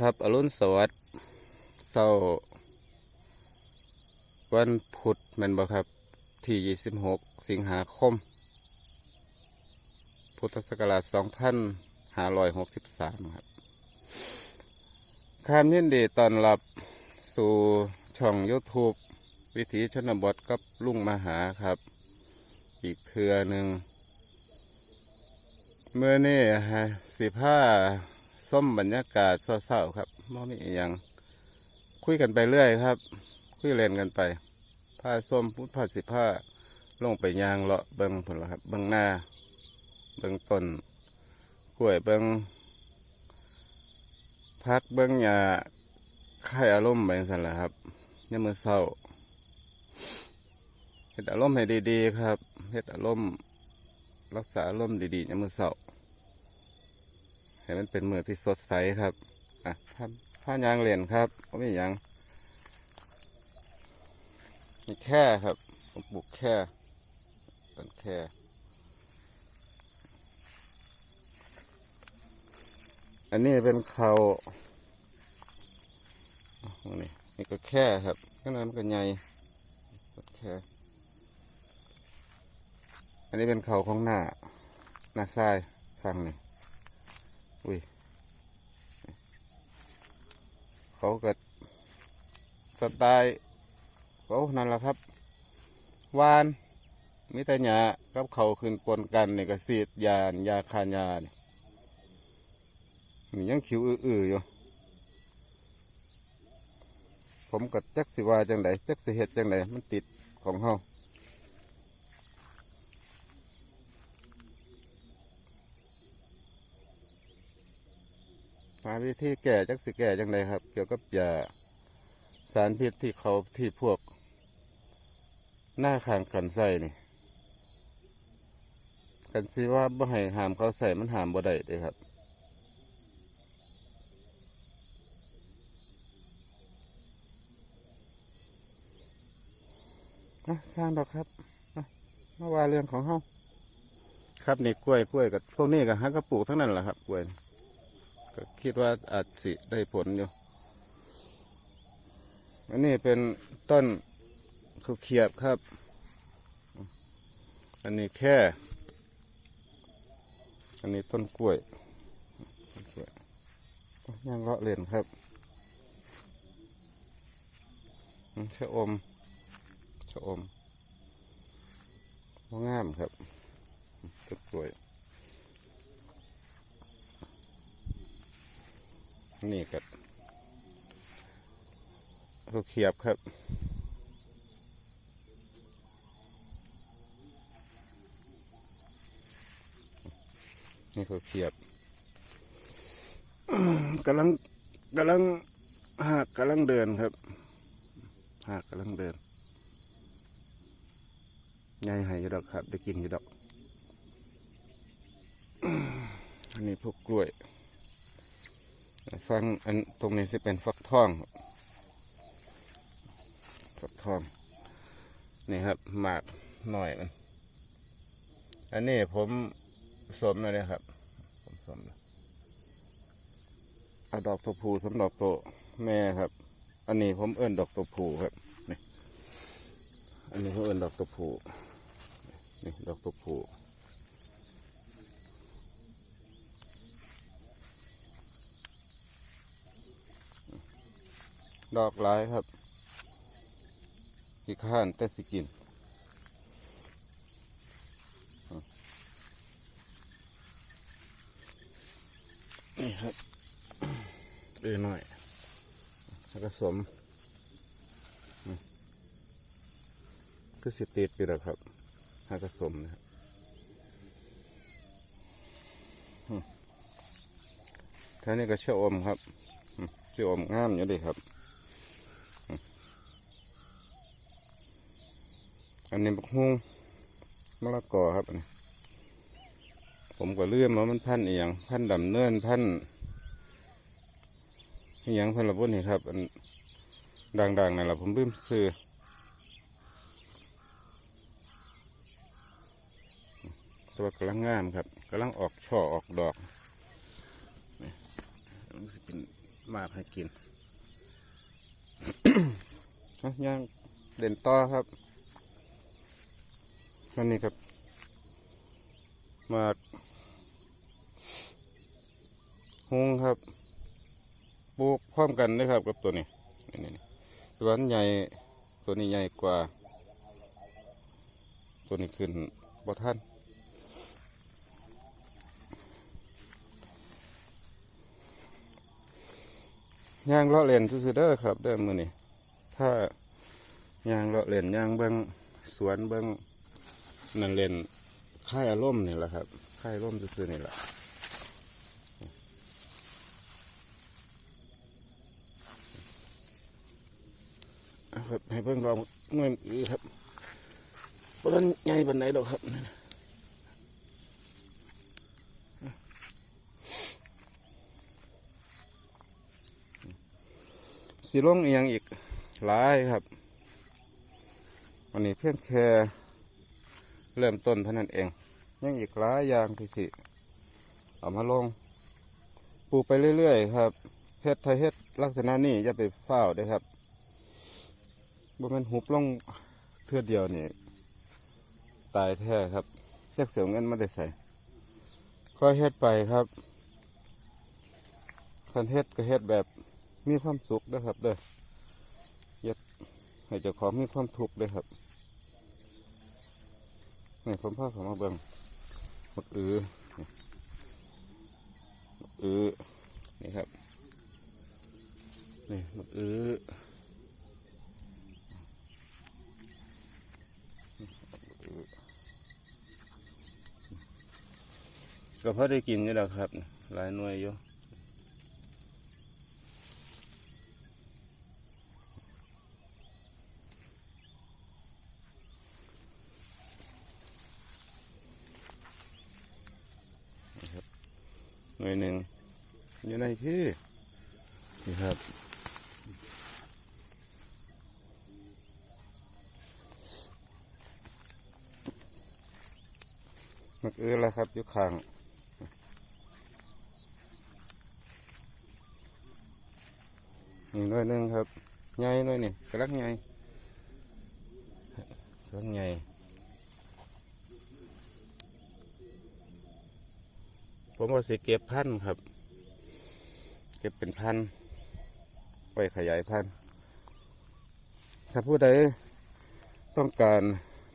ครับอรุณสวัสดิ์เสาร์วันพุธแม่นบ่ครับ ที่ 26 สิงหาคม พุทธศักราช2563 ครับคามยินดีตอนรับสู่ช่อง YouTube วิถีชนบทกับลุงมหาครับ อีกเทือหนึ่ง เมื่อนี่ฮะสิผ้า ส้มบรรยากาศเศร้าๆครับม่มีอหยังคุยกันไปเรื่อยครับ คุยเล่นกันไปผ้าส้มพุทธผ้าสิผ้าลงไปยางเลาะเบิงผลครับ เบิงหน้า เบิงต้นกล้วยเบิงพักเบิงหญ้าไข่อารมณ์ไปสั่นแหละครับเนี่ยามมือเศร้าเฮ็ดอารมณ์ให้ดีๆครับเฮ็ดอารมณ์รักษาอารมณ์ดีๆในมือเสาร์ ให้มันเป็นมือที่สดใสครับอะผ้าผ้ายางเหรียญครับก็ไม่ยังมีแค่ครับผมปลูกแค่ต้นแค่อันนี้เป็นเขาอะนี่นี่ก็แค่ครับข้างในมันก็ใหญ่แค่อันนี้เป็นเขาของหน้าหน้าซ้ายฟังนี่ อุ้ยเขาเกิดสไตล์เขานั่นแหละครับวานมิตรยากับเขาขึ้นปนกันนี่ก็สีดยายาคานยานี่นี่ยังคิวอื้อๆอยู่ผมก็จักสิว่าจังไดจักสิเฮ็ดจังไดมันติดของเฮา หาวิธีแก่จักสิแก่จังไดครับ เกี่ยวกับยาสารพิษที่เขาที่พวก หน้าขางกันใส่นี่กันสิว่าบ่ให้หามเขาใส่มันหามบ่ได้เลยครับนะสร้างดอกครับมาว่าเรื่องของเฮาครับนี่กล้วยกล้วยกับพวกนี้กับฮักกระปลูกทั้งนั้นแหละครับกล้วย ก็คิดว่าอาจสิได้ผลอยู่ อันนี้เป็นต้นข้าวเขียบครับ อันนี้แค่ อันนี้ต้นกล้วยต้นกล้วยย่างเลาะเล่นครับชะอมชะอมงามครับต้นกล้วย นี่ก็เขาเขียบครับ นี่เขาเขียบกำลังกำลังหากกำลังเดินครับ หากกำลังเดินไงหายอยู่ดอกครับ ได้กินอยู่ดอก อันนี้พวกกล้วย ฟังอันตรงนี้จะเป็นฟักทองฟักทอง นี่ครับ หมากหน่อยมัน อันนี้ผมสมแล้วเนี่ยครับ ผมสมอดอกตัวผูสำหรับตัวแม่ครับ อันนี้ผมเอิ้นดอกตัวผูครับนี่อันนี้ผมเอิ้นดอกตัวผูนี่ดอกตัวผู ดอกหลายครับที่ข้านแต่สิกินนี่ครับเออหน่อยแล้วก็สมอืมคือสิติดไปแล้วครับแล้วก็สมนะครับท่านี้ก็เชื่ออมครับเชื่ออมงามอยู่ดีครับ อันนี้บักฮุ้งมะละกอครับผมก็เลื่อมว่ามันพันเอียงพันธุ์ดำเนินพันเอียงพันละบุญนี่ครับ อันดังๆนั่นแหละผมลืมซื้อตัวกำลังงามครับกำลังออกช่อออกดอกนี่มันสิเป็นมากให้กินอย่างเด่นต่อครับ อันนี้ครับหมากฮงครับปลูกพร้อมกันนะครับกับตัวนี้นี่นตัวนั้นใหญ่ตัวนี้ใหญ่กว่า ตัวนี้ขึ้นบ่ท่านย่างเลาะเลนซื่อเด้อครับเด้อมือนี้ถ้าย่างเลาะเลนย่างเบิ้งสวนเบิ้ง นั่นเล่นค่ายอารมณ์นี่แหละครับค่ายอารมณ์ซื่อๆนี่แหละเอาครับให้เพิ่งลองหน่วยมือครับเพราะนั้นใหญ่ปันไหนดอกครับสีลงเอียงอีกหลายครับ วันนี้เพียงแค่ เริ่มต้นเท่านั้นเอง ยังอีกหลายอย่างที่สิเอามาลงปลูกไปเรื่อยๆครับเฮ็ดไทยเฮ็ดลักษณะนี้อย่าไปเฝ้าวเด้ครับบ่แม่นหุบลงเทือเดียวนี่ตายแท้ครับเรียกเสียเงินมาได้ใส่ก็เฮ็ดไปครับคันเฮ็ดก็เฮ็ดแบบมีความสุขนะครับเด้อเย็ดให้เจ้าของมีความทุกข์เลยครับ นี่ผมพาผมมาเบิ่งมักอือมักอือนี่ครับนี่มักอือก็พอได้กินนี่แหละครับ หลายหน่วยอยู่ น่วยหนึ่งอยู่ในที่นี่ครับมักเอือแล้วครับอยู่ข้างนี่หน่วยหนึ่งครับใหญ่หน่วยนี่กระลักใหญ่กระลักใหญ่ ผมว่าสิเก็บพันธุ์ครับ เก็บเป็นพันธุ์ไว้ขยายพันธุ์ถ้าผู้ใดต้องการ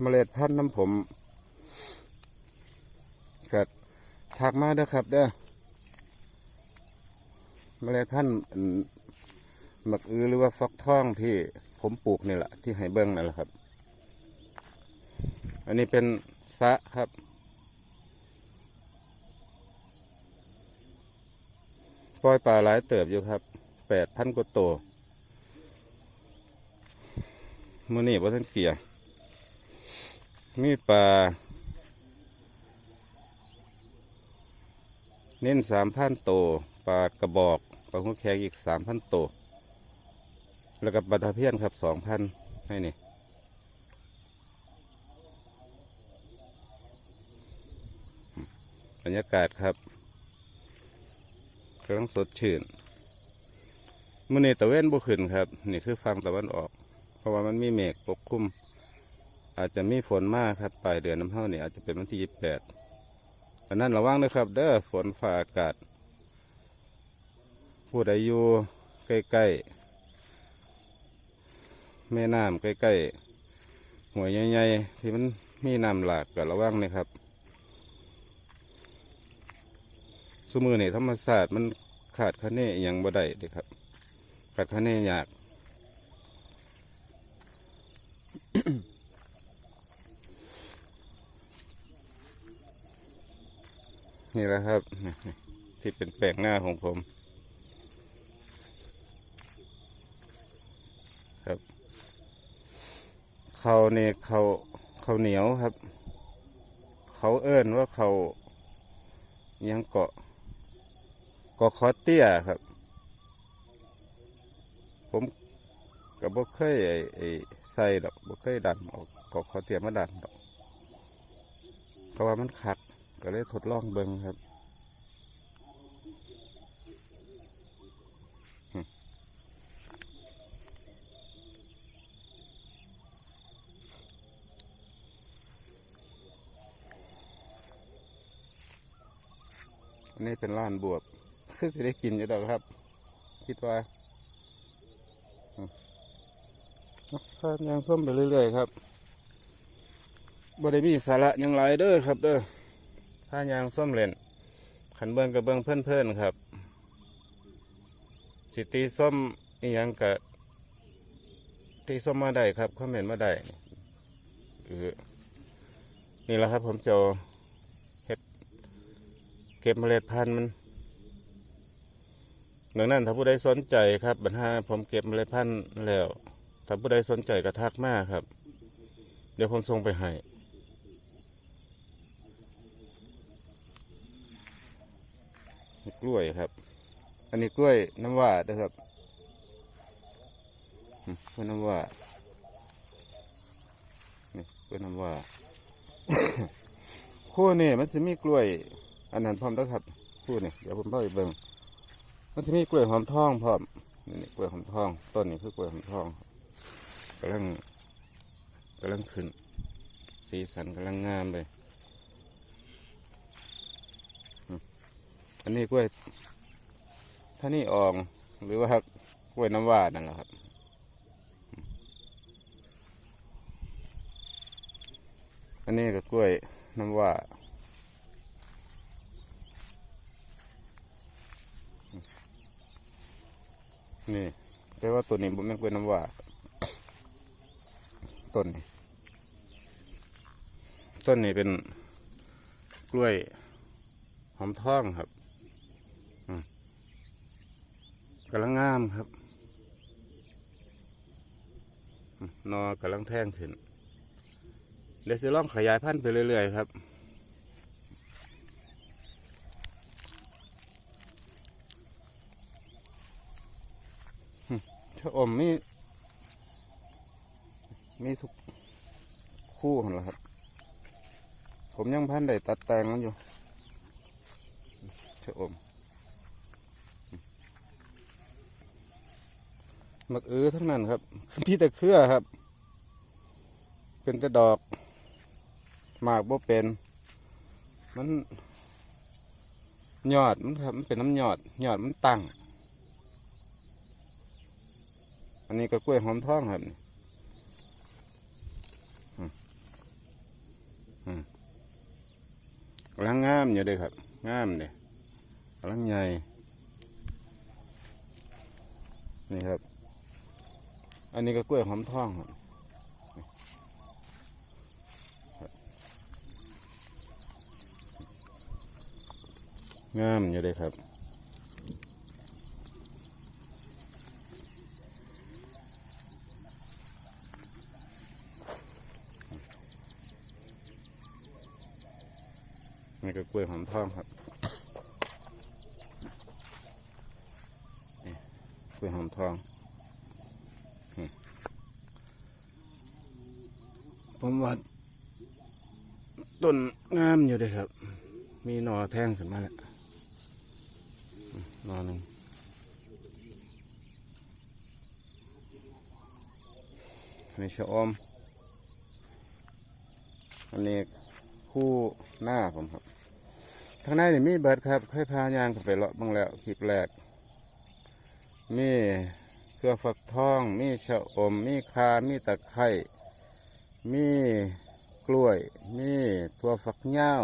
เมล็ดพันธุ์น้ำผมก็ทักมาเด้อครับเด้อเมล็ดพันธุ์หมักอือหรือว่าฟักทองที่ผมปลูกนี่แหละที่ให้เบิ้งนั่นแหละครับ อันนี้เป็นสะครับ ล่อยปลาหลายเติบอยู่ครับแปดพันกว่าตัวมือนี่ว่าท่านเกียมีปลาเน้นสามพันโตปลากระบอกปลาหัวแขกอีกสามพันโตแล้วก็ปลาตะเพียนครับสองพันให้นี่บรรยากาศครับ กำลังสดชื่นมื่อนี้ตะเว้นบุขึ้นครับ นี่คือฟังตะวันออก เพราะว่ามันมีเมฆปกคลุม อาจจะมีฝนมากครับปลายเดือนน้ำเท่านี่อาจจะเป็นวันที่ยี่สิบแปดอันนั้นระวังนะครับ เด้อฝนฝ่าอากาศ ผู้ใดอยู่ใกล้ๆแม่น้ำใกล้ๆหัวยใหญ่ๆที่มันมีน้ำหลากก็ระวังนะครับ สมือนี่ธรรมศาสตร์มันขาดคะแนนอย่างบ่ได้เด้ครับ ขาดคะแนนยากนี่แหละครับ ที่เป็นแปลงหน้าของผม ครับเขาเนี่ยเขาเขาเหนียวครับ เขาเอิ้นว่าเขายังเกาะ กอคอเตี้ยครับ ผมก็บ่เคยไอ้ใส่ดอกบ่เคยดันออกกอคอเตี้ยมาดันดอกเพราะว่ามันขัดก็เลยทดลองเบิ่งครับนี่เป็นล้านบวบ คือจะได้กินอยู่ดอกครับ คิดว่าอืมเอาพายางส้มไปเรื่อยๆครับบ่ได้มีสาระยังไรเด้อครับเด้อพายางส้มเล่นขันเบิ้งกับเบิ้งเพื่อนๆครับ สิตีส้มอีหยังกะตีส้มมาได้ครับคอมเมนมาได้เออนี่แหละครับผมจะเฮ็ดเก็บเมล็ดพันธุ์มัน ดังนั้นถ้าผู้ใดสนใจครับบรรหาผมเก็บเมล็ดพันธุ์แล้ว ถ้าผู้ใดสนใจก็ทักมาครับ เดี๋ยวผมส่งไปให้กล้วยครับ อันนี้กล้วยน้ำว้าเด้ครับกล้วยน้ำว้านี่กล้วยน้ำว้าคู่นี่มันจะมีกล้วย อันนั้นพร้อมแล้วครับคู่นี่เดี๋ยวผมเล่าอีกเบิ่ง มันจะมีกล้วยหอมทองพร้อมนี่นี่กล้วยหอมทอง ต้นนี้คือกล้วยหอมทองกำลังกำลังขึ้น สีสันกำลังงามเลยอันนี้กล้วยถ้านี่อองหรือว่ากล้วยน้ำว้านั่นแหละครับอันนี้ก็กล้วยน้ำว้า นี่แต่ว่าตัวนี้ผมเป็นกล้วยน้ำว้าต้นนี้ต้นนี้เป็นกล้วยหอมทองครับกำลังงามครับ นอกำลังแท่งขึ้นเดี๋ยวจะลองขยายพันธุ์ไปเรื่อยๆครับ อืมชะ อมมีมีทุกคู่หันละครับ ผมยังพันได้ตัดแต่งมันอยู่ชะอมมักเออทั้งนั้นครับพี่แต่เครือครับ เป็นแต่ดอกหมากบ่เป็น มันยอดมันครับมันเป็นน้ำยอดยอดมันตั้ง อันนี้ก็กล้วยหอมทองครับนี่อืมอืมกำลังงามอยู่เลยครับ งามเลยกำลังใหญ่ นี่ครับ อันนี้ก็กล้วยหอมทองครับงามอยู่เลยครับ ล้วยหอมทองครับกล้วยหอมทอง ผมว่าต้นงามอยู่เลยครับ มีหนอแท่งขึ้นมาแล้วหนอหนึ่งอันนี้ชะอม อันนี้คู่หน้าผมครับ ทางในนี่มีเบิดครับค่อยพายางไปเลาะบ้างแล้วคลิปแรก มีเครือฝักทอง มีชะอม มีคา มีตะไคร้มีกล้วย มีถั่วฝักยาว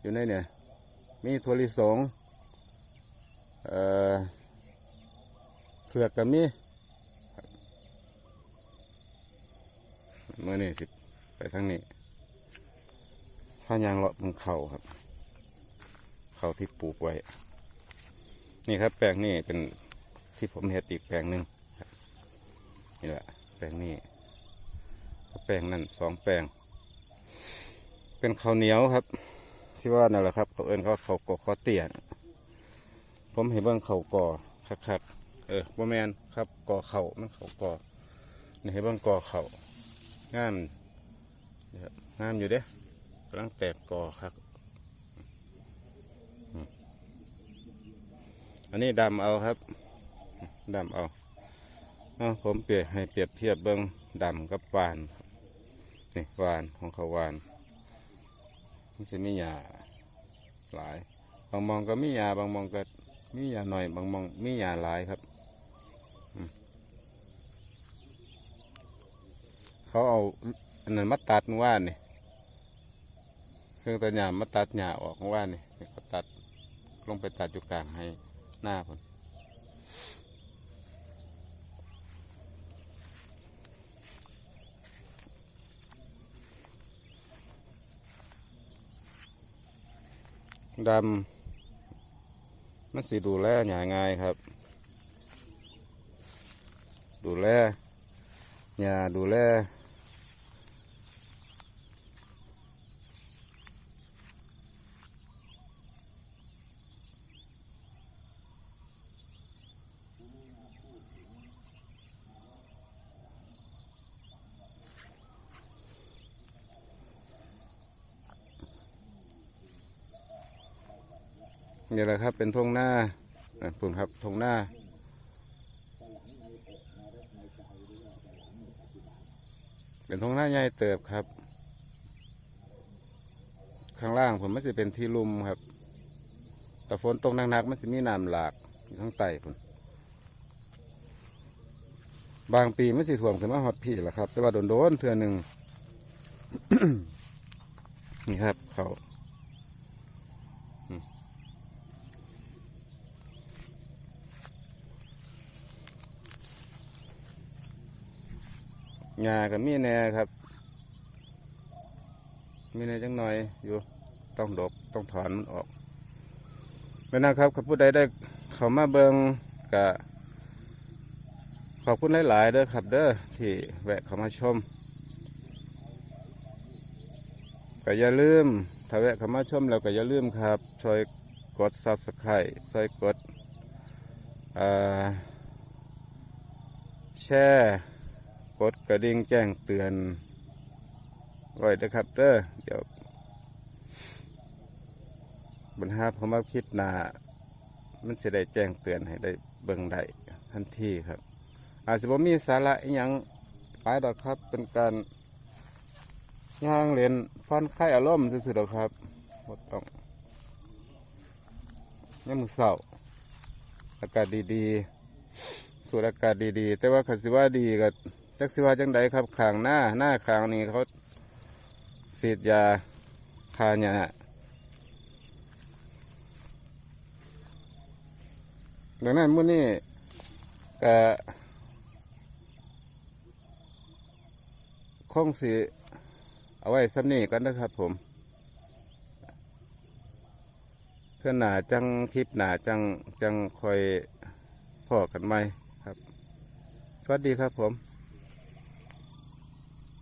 อยู่ในเนี่ย มีถั่วลิสงเอ่อเผือกกับมีเมื่อนี่สิไปทางนี้ ข้ายางเลาะบนเข่าครับ เข่าที่ปลูกไว้ นี่ครับ แปลงนี่เป็นที่ผมเห็ดอีกแปลงหนึ่งนี่แหละ แปลงนี้แปลงนั่นสองแปลง เป็นข้าวเหนียวครับ ที่ว่านั่นแหละครับเขาเอินเขาเขากอข้าเตี้ยผมเห็นเบื้องเขาก่อคักๆเออบ่แมนครับก่อเขามันเขากอนี่เห็นเบื้องก่อเขางามนี่ครับงามอยู่เด้ำลังแตกกอครับ อันนี้ดำเอาครับดำเอาเอาผมเปรียบให้เปรียบเทียบเบื้องดำกับวานนี่วานของเขาวานมันจะมีหญ้าหลาย บางมองก็มีหยาบางมองก็มีหยาหน่อย บางมองมีหยาหลายครับเขาเอาอันนั้นมาตัดว่านนี่ เครื่องตัดหญ้ามาตัดหญ้าออกเมื่อว่านี่เขาตัดลงไปตัดอยู่กลางให้หน้าผมดำมันสิดูแลหยาง่ายครับ ดูแลหยาดูแล นี่แหละครับเป็นทงหน้าอะคุณครับทงหน้า เป็นทงหน้าใหญ่เติบครับ ข้างล่างผมมันจะเป็นที่ลุ่มครับแต่ฝนตกหนักๆมันจะมีน้ำหลากอยู่ข้างใต้ผมบางปีมันสิถ่วมขึ้นมาฮอดพี่แหละครับ แต่ว่าโดนๆเทื่อหนึ่งนี่ครับเขา งากับมีแน่ครับ มีแน่จังหน่อยอยู่ต้องดบต้องถอนมันออกไม่นะครับขับผู้ใดได้เขามาเบิงกะขอบคุณหลาย ๆ เด้อครับเด้อที่แวะเข้ามาชมก็อย่าลืมถ้าแวะเข้ามาชมแล้วก็อย่าลืมครับ ช่วยกด subscribe ช่วยกดแชร์ กดกระดิ่งแจ้งเตือน ไว้นะครับเด้อเดี๋ยวบัญหาผมมาคิดหนามันจะได้แจ้งเตือนให้ได้เบิ่งได้ทันทีครับ อาจจะบ่มีสาระอหยังหลายดอกครับเป็นการย่างเรียนผ่อนคลายอารมณ์สุดๆหรอกครับบ่ต้องยังมือเศร้าอากาศดีๆสูดอากาศดีๆ แต่ว่าขันสิว่าดีกับ จักสิว่าจังใดครับขางหน้าหน้าขางนี้เขาฉีดยาคาหยดังนั้นมื้อนี้ก็คงสิเอาไว้ซ้ำนี่กันนะครับผมเพื่อนหนาจังคลิปหนาจังจังคอยพอกันไหมครับ สวัสดีครับผม